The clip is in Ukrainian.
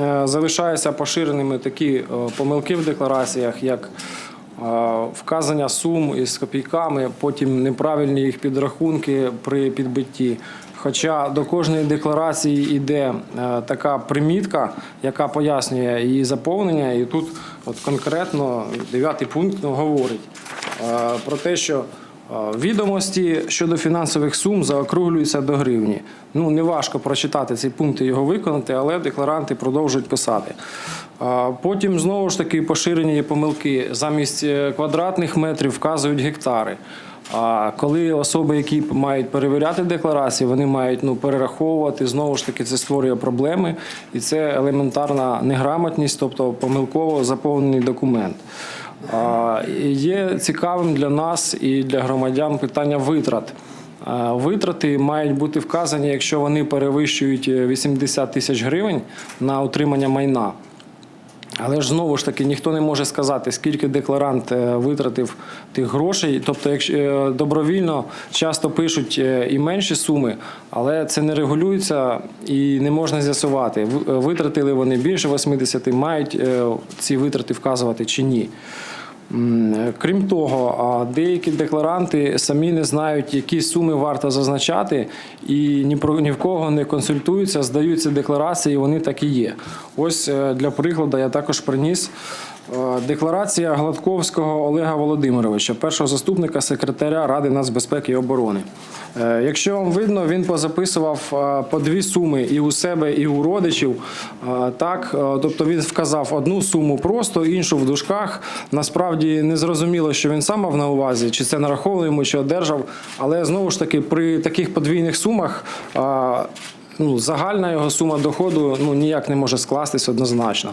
Е, Залишаються поширеними такі е, помилки в деклараціях, як е, вказання сум із копійками, потім неправильні їх підрахунки при підбитті. Хоча до кожної декларації йде така примітка, яка пояснює її заповнення, і тут от конкретно дев'ятий пункт говорить про те, що відомості щодо фінансових сум заокруглюються до гривні. Ну неважко прочитати цей пункт і його виконати, але декларанти продовжують писати. Потім знову ж таки поширені є помилки. Замість е, квадратних метрів вказують гектари. А коли особи, які мають перевіряти декларації, вони мають ну перераховувати знову ж таки це створює проблеми, і це елементарна неграмотність, тобто помилково заповнений документ. Є цікавим для нас і для громадян питання витрат. Витрати мають бути вказані, якщо вони перевищують е, 80 тисяч гривень на утримання майна. Але ж знову ж таки ніхто не може сказати, скільки декларант е, витратив тих грошей. Тобто, якщо е, добровільно часто пишуть е, і менші суми, але це не регулюється і не можна з'ясувати, витратили вони більше 80, мають ці витрати вказувати чи ні. Крім того, деякі декларанти самі не знають, які суми варто зазначати, і ні про ні в кого не консультуються, здаються декларації, і вони так і є. Ось е, для прикладу я також приніс е, декларація Гладковського Олега Володимировича, першого заступника секретаря Ради нацбезпеки і оборони. Е, Якщо вам видно, він позаписував е, по дві суми і у себе, і у родичів. Е, Так, тобто він вказав одну суму просто, іншу в дужках. Насправді не зрозуміло, що він сам мав на увазі, чи це нараховано йому, чи одержав. Але знову ж таки, при таких подвійних сумах. Ну, загальна його сума доходу ну ніяк не може скластись однозначно.